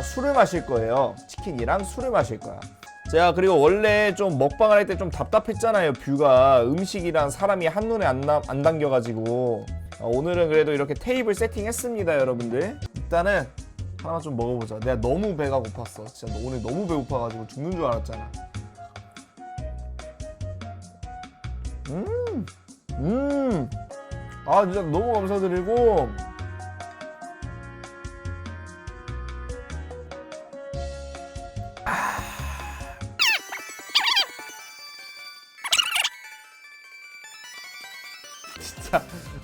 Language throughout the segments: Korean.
살짝 술을 마실 거예요. 치킨이랑 술을 마실 거야. 제가 그리고 원래 좀 먹방을 할 때 좀 답답했잖아요. 뷰가 음식이랑 사람이 한눈에 안, 나, 안 당겨가지고 어, 오늘은 그래도 이렇게 테이블 세팅했습니다, 여러분들. 일단은 하나만 좀 먹어보자. 내가 너무 배가 고팠어. 진짜 오늘 너무 배고파가지고 죽는 줄 알았잖아. 음, 음. 아 진짜 너무 감사드리고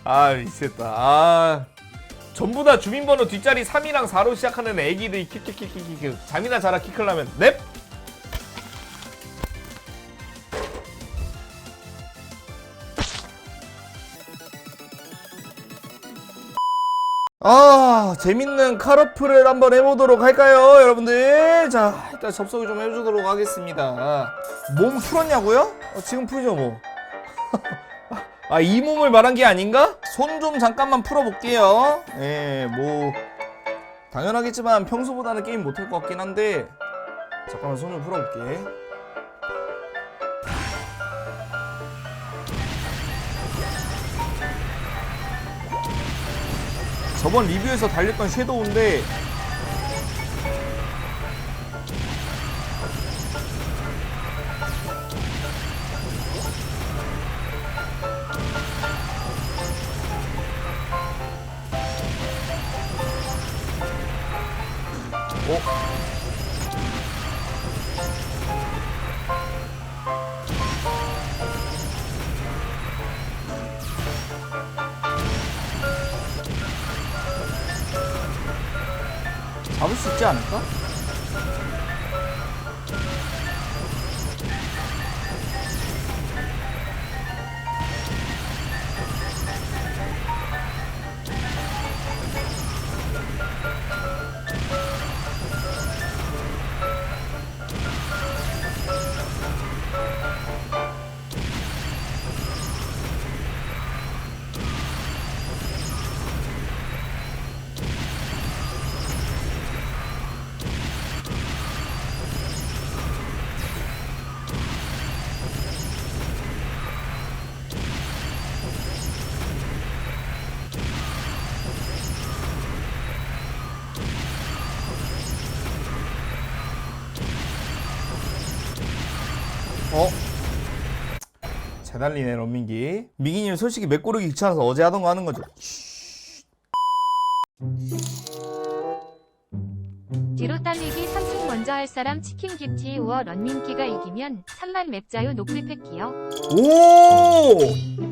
아 미쳤다. 아 전부 다 주민번호 뒷자리 3이랑 4로 시작하는 애기들이 키키키키키 잠이나 자라 키클라면 넵! 아 재밌는 카르프를 한번 해보도록 할까요 여러분들? 자 일단 접속을 좀 해주도록 하겠습니다. 몸 풀었냐고요? 어, 지금 풀죠 뭐 아, 이 몸을 말한 게 아닌가? 손 좀 잠깐만 풀어볼게요. 예, 뭐, 당연하겠지만 평소보다는 게임 못할 것 같긴 한데, 잠깐만 손좀 풀어볼게. 저번 리뷰에서 달렸던 섀도우인데, 있지 않을까? 어? 잘 달리네 런민기 미기님 솔직히 맥 고르기 귀찮아서 어제 하던 거 하는 거죠 뒤로 딸리기 3승 먼저 할 사람 치킨 기티 우어 런민기가 이기면 3만 맵자유 노플 팩기요. 오!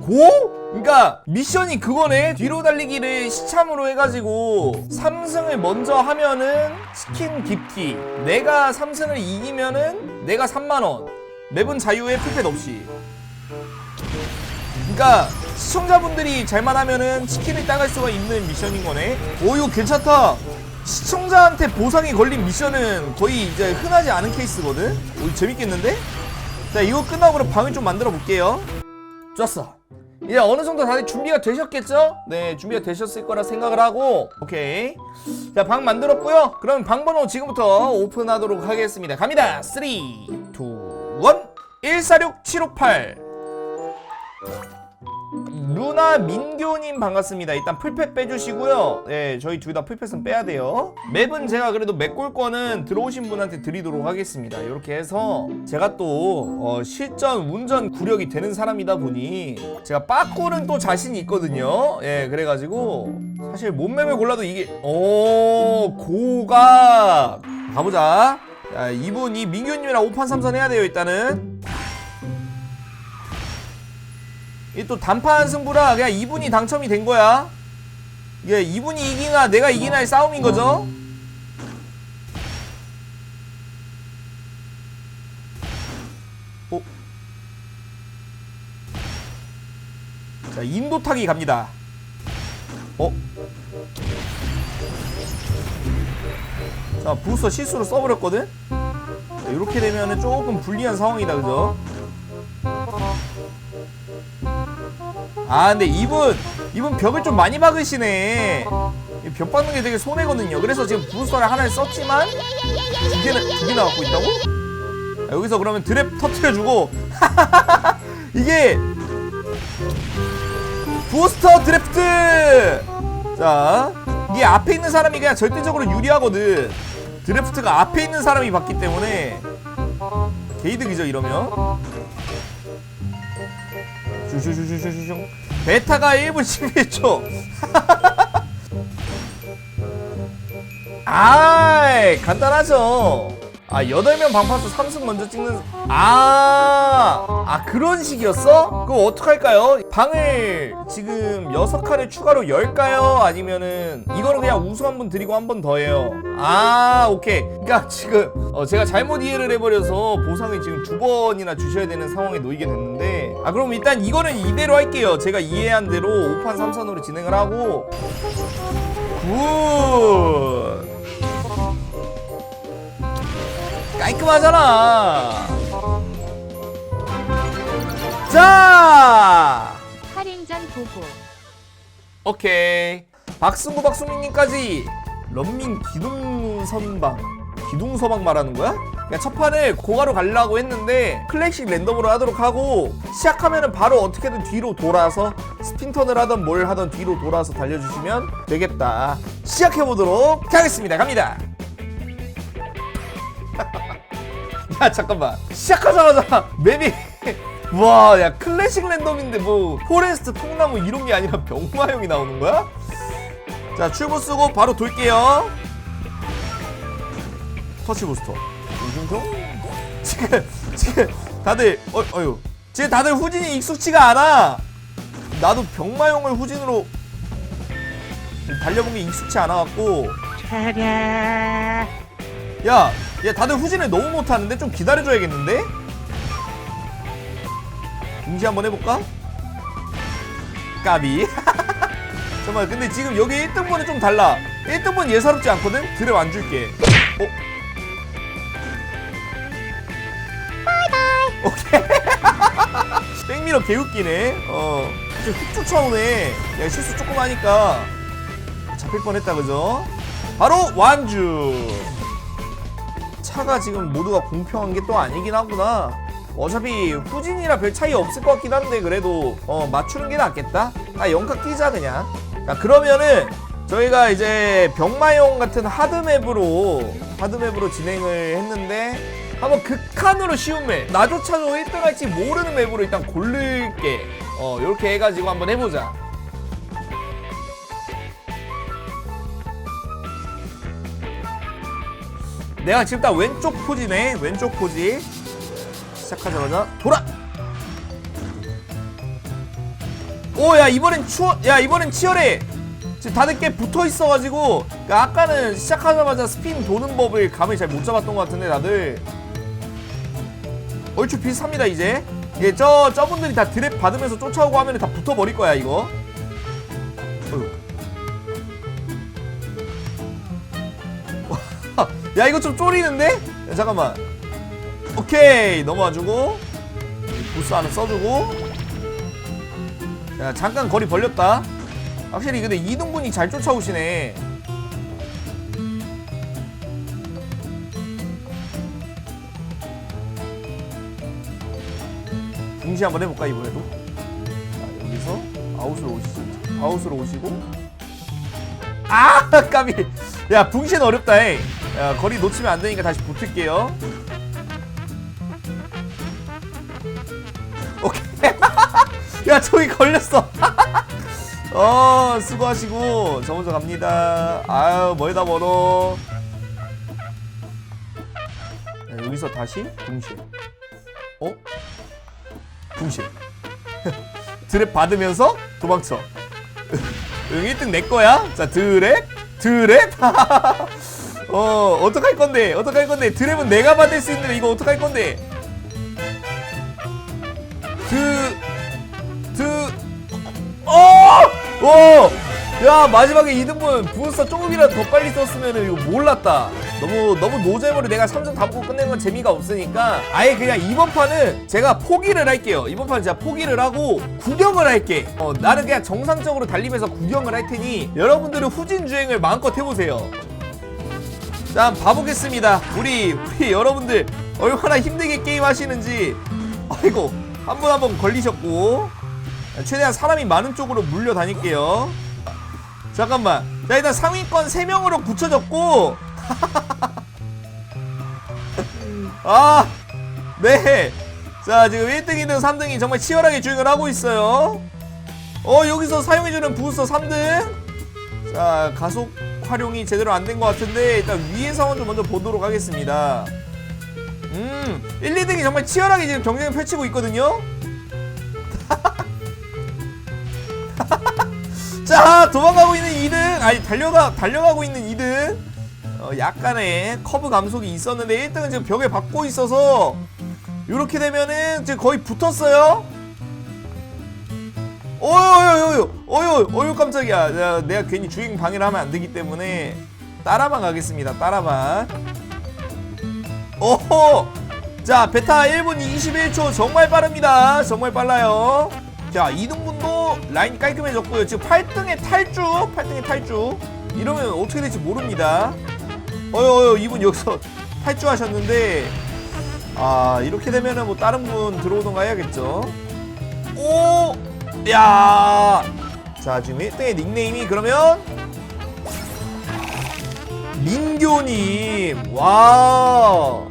고? 그러니까 미션이 그거네 뒤로 달리기를 시참으로 해가지고 3승을 먼저 하면은 치킨 기프티 내가 3승을 이기면은 내가 3만원 맵은 자유에 풀펫 없이. 그러니까 시청자분들이 잘만 하면은 치킨을 따갈 수가 있는 미션인 거네. 오 이거 괜찮다. 시청자한테 보상이 걸린 미션은 거의 이제 흔하지 않은 케이스거든? 오 재밌겠는데? 자 이거 끝나고 방을 좀 만들어 볼게요. 좋았어. 이제 어느 정도 다들 준비가 되셨겠죠? 네 준비가 되셨을 거라 생각을 하고. 오케이. 자 방 만들었고요. 그럼 방 번호 지금부터 오픈하도록 하겠습니다. 갑니다. 3 2 1 146758 루나 민교님 반갑습니다. 일단 풀펫 빼주시고요. 네, 저희 둘 다 풀펫은 빼야 돼요. 맵은 제가 그래도 맥골 거는 들어오신 분한테 드리도록 하겠습니다. 이렇게 해서 제가 또 어, 실전 운전 구력이 되는 사람이다 보니 제가 빠꾸는 또 자신이 있거든요. 예, 그래가지고 사실 몸맵을 골라도 이게 오 고각 가보자. 자, 이분 이 민규님이랑 5판 3선 해야 돼요 일단은. 이 또 단판 승부라 그냥 이분이 당첨이 된 거야. 이게 이분이 이기나 내가 이기나의 싸움인 거죠. 어? 자 인도 타기 갑니다. 어? 자 부스터 실수로 써버렸거든. 자, 이렇게 되면은 조금 불리한 상황이다 그죠? 아 근데 이분 이분 벽을 좀 많이 박으시네 벽 박는 게 되게 손해거든요. 그래서 지금 부스터를 하나를 썼지만 두 개는 두 개나 갖고 있다고? 자, 여기서 그러면 드랩 터트려주고 이게 부스터 드래프트! 자, 이게 앞에 있는 사람이 그냥 절대적으로 유리하거든. 드래프트가 앞에 있는 사람이 받기 때문에 게이득이죠 이러면. 슈슈슈슈슈슈. 베타가 1분 11초. 아이 간단하죠. 아 8명 방파수 3승 먼저 찍는 아, 아 그런 식이었어? 그럼 어떡할까요? 방을 지금 6칸을 추가로 열까요? 아니면은 이거는 그냥 우승 한번 드리고 한 번 더 해요 아 오케이 그러니까 지금 어, 제가 잘못 이해를 해버려서 보상을 지금 두 번이나 주셔야 되는 상황에 놓이게 됐는데 아 그럼 일단 이거는 이대로 할게요 제가 이해한 대로 5판 3선으로 진행을 하고 굿 깔끔하잖아. 자, 할인전 보고. 오케이. 박승구 박수민님까지 런민 기둥 선방, 기둥 서방 말하는 거야? 그러니까 첫 판을 고가로 가려고 했는데 클래식 랜덤으로 하도록 하고 시작하면은 바로 어떻게든 뒤로 돌아서 스핀턴을 하던 뭘 하던 뒤로 돌아서 달려주시면 되겠다. 시작해 보도록 하겠습니다. 갑니다. 야 잠깐만. 시작하자마자 맵이 와 야 클래식 랜덤인데 뭐 포레스트 통나무 이런 게 아니라 병마형이 나오는 거야? 자 출구 쓰고 바로 돌게요. 터치 부스터. 둥둥둥 지금 지금 다들 어, 어휴. 지금 다들 후진이 익숙치가 않아. 나도 병마용을 후진으로 달려본 게 익숙치 않아 갖고. 야, 얘 다들 후진을 너무 못하는데 좀 기다려줘야겠는데? 응시 한번 해볼까? 까비. 잠깐만, 근데 지금 여기 1등분이 좀 달라. 1등분 예사롭지 않거든? 드랩 안 줄게. 어? 오케이. 백미러 개웃기네. 어. 지금 훅 쫓아오네. 야, 실수 조금 하니까 잡힐 뻔했다, 그죠? 바로 완주. 차가 지금 모두가 공평한 게 또 아니긴 하구나. 어차피 후진이라 별 차이 없을 것 같긴 한데 그래도 어, 맞추는 게 낫겠다. 아 영카 끼자 그냥. 자 그러면은 저희가 이제 병마용 같은 하드맵으로 하드맵으로 진행을 했는데 한번 극한으로 쉬운 맵 나조차도 1등 할지 모르는 맵으로 일단 고를게 어 요렇게 해가지고 한번 해보자 내가 지금 딱 왼쪽 포지네 왼쪽 포지. 시작하자마자 돌아! 오 야 이번엔 추워 야 이번엔 치열해! 지금 다들 꽤 붙어 있어가지고 그러니까 아까는 시작하자마자 스핀 도는 법을 감을 잘 못 잡았던 것 같은데 다들. 얼추 비슷합니다 이제. 이게 저 저분들이 다 드랩 받으면서 쫓아오고 하면 다 붙어버릴 거야 이거 야 이거 좀 쫄리는데? 야, 잠깐만. 오케이. 넘어와주고 부스 하나 써주고. 야 잠깐 거리 벌렸다. 확실히 근데 이등분이 잘 쫓아오시네. 붕시 한번 해볼까 이번에도? 자 여기서 아웃으로 오시죠 아웃으로 오시고. 아 까비. 야 붕시는 어렵다 해. 야 거리 놓치면 안 되니까 다시 붙을게요. 오케이. 야 저기 걸렸어. 어 수고하시고. 저 먼저 갑니다. 아유 멀다 멀어. 야, 여기서 다시? 붕실. 어? 붕실. 드랩 받으면서 도망쳐. 응 1등 내 거야? 자 드랩 드랩 어 어떡할 건데? 어떡할 건데? 드랩은 내가 받을 수 있는데 이거 어떡할 건데? 드 드, 어! 오! 야 마지막에 2등분 부스터 조금이라도 더 빨리 썼으면 이거 몰랐다. 너무 너무 노잼으로 내가 3점 다 보고 끝낸 건 재미가 없으니까 아예 그냥 이번 판은 제가 포기를 할게요. 이번 판은 제가 포기를 하고 구경을 할게. 어, 나는 그냥 정상적으로 달리면서 구경을 할 테니 여러분들은 후진 주행을 마음껏 해보세요 자 봐보겠습니다. 우리 우리 여러분들 얼마나 힘들게 게임 하시는지. 아이고 한분한번 걸리셨고. 최대한 사람이 많은 쪽으로 물려 다닐게요. 잠깐만. 자 일단 상위권 3명으로 굳혀졌고. 아네자 지금 1등 2등 3등이 정말 치열하게 주행을 하고 있어요. 어 여기서 사용해주는 부스터 3등. 자 가속 활용이 제대로 안 된 것 같은데 일단 위의 상황 좀 먼저 보도록 하겠습니다. 음 1, 2등이 정말 치열하게 지금 경쟁을 펼치고 있거든요. 자 도망가고 있는 2등 아니 달려가 달려가고 있는 2등. 어, 약간의 커브 감속이 있었는데 1등은 지금 벽에 박고 있어서 이렇게 되면은 지금 거의 붙었어요. 어유 어유 어유 어유 깜짝이야. 야, 내가 괜히 주행 방해를 하면 안 되기 때문에 따라만 가겠습니다. 따라만. 오호 자 베타 1분 21초. 정말 빠릅니다. 정말 빨라요. 자 2등분도 라인 깔끔해졌고요. 지금 8등의 탈주 8등의 탈주. 이러면 어떻게 될지 모릅니다. 어여 어여 이분 여기서 탈주 하셨는데 아 이렇게 되면은 뭐 다른 분 들어오던가 해야겠죠. 오! 야! 자 지금 1등의 닉네임이 그러면 민교님. 와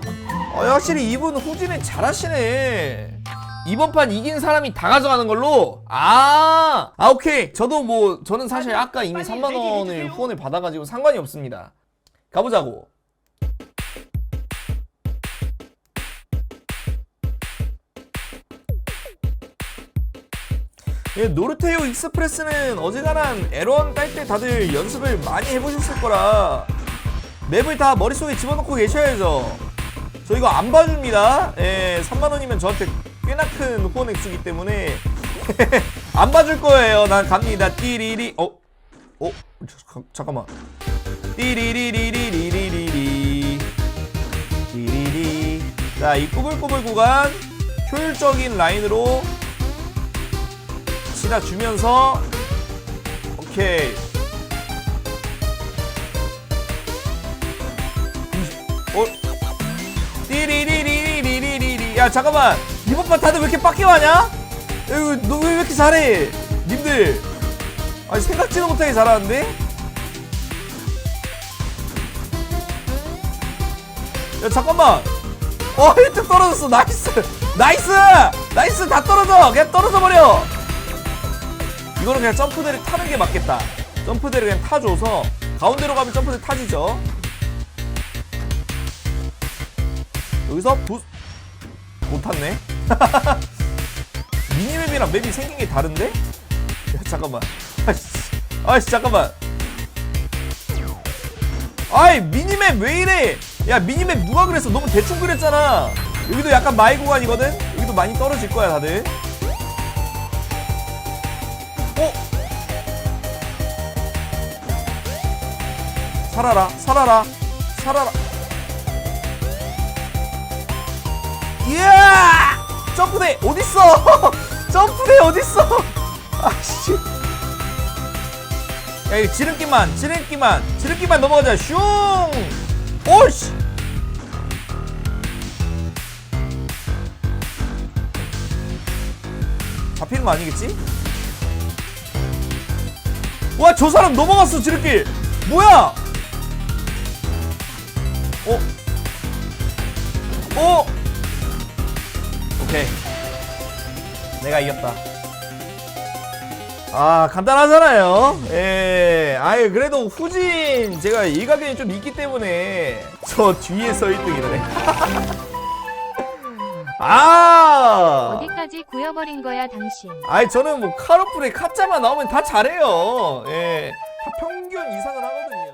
어, 확실히 이분 후진을 잘하시네. 이번 판 이긴 사람이 다 가져가는 걸로? 아, 아 오케이. 저도 뭐 저는 사실 아까 이미 3만 원을 후원을 받아가지고 상관이 없습니다. 가보자고 예, 노르테오 익스프레스는 어지간한 에런 딸 때 다들 연습을 많이 해보셨을 거라. 맵을 다 머릿속에 집어넣고 계셔야죠. 저 이거 안 봐줍니다. 예, 3만원이면 저한테 꽤나 큰 후원 액수기 때문에. 안 봐줄 거예요. 난 갑니다. 띠리리. 어? 어? 자, 잠깐만. 띠리리리리리리리. 띠리리. 자이 꾸불꾸불 구간 효율적인 라인으로 치다 주면서. 오케이. 어? 띠리리리리리리리. 야 잠깐만. 이번 판 다들 왜 이렇게 빡게 하냐? 너왜 왜 이렇게 잘해? 님들. 아니 생각지도 못하게 잘하는데? 야 잠깐만. 어 1등 떨어졌어. 나이스. 나이스. 나이스. 다 떨어져. 그냥 떨어져 버려 이거는 그냥 점프대를 타는 게 맞겠다. 점프대를 그냥 타줘서 가운데로 가면 점프대 타지죠. 여기서 부... 못 탔네. 미니맵이랑 맵이 생긴 게 다른데? 야 잠깐만. 아이씨 아이씨 잠깐만. 아이 미니맵 왜 이래? 야 미니맵 누가 그랬어? 너무 대충 그렸잖아. 여기도 약간 마이 구간이거든? 여기도 많이 떨어질 거야 다들 살아라 살아라 살아라. 이야! 점프대 어딨어? 점프대 어딨어? 아씨. 야 이거 지름길만 지름길만 지름길만 넘어가자. 슝! 오씨! 잡히는 거 아니겠지? 와 저 사람 넘어갔어 지름길. 뭐야 어? 오케이. 내가 이겼다. 아 간단하잖아요. 예. 아예 그래도 후진 제가 일가견이 좀 있기 때문에 저 뒤에서 1등이라네. 아! 어디까지 구여버린 거야 당신. 아이 저는 뭐 카로플에 카짜만 나오면 다 잘해요. 예. 다 평균 이상은 하거든요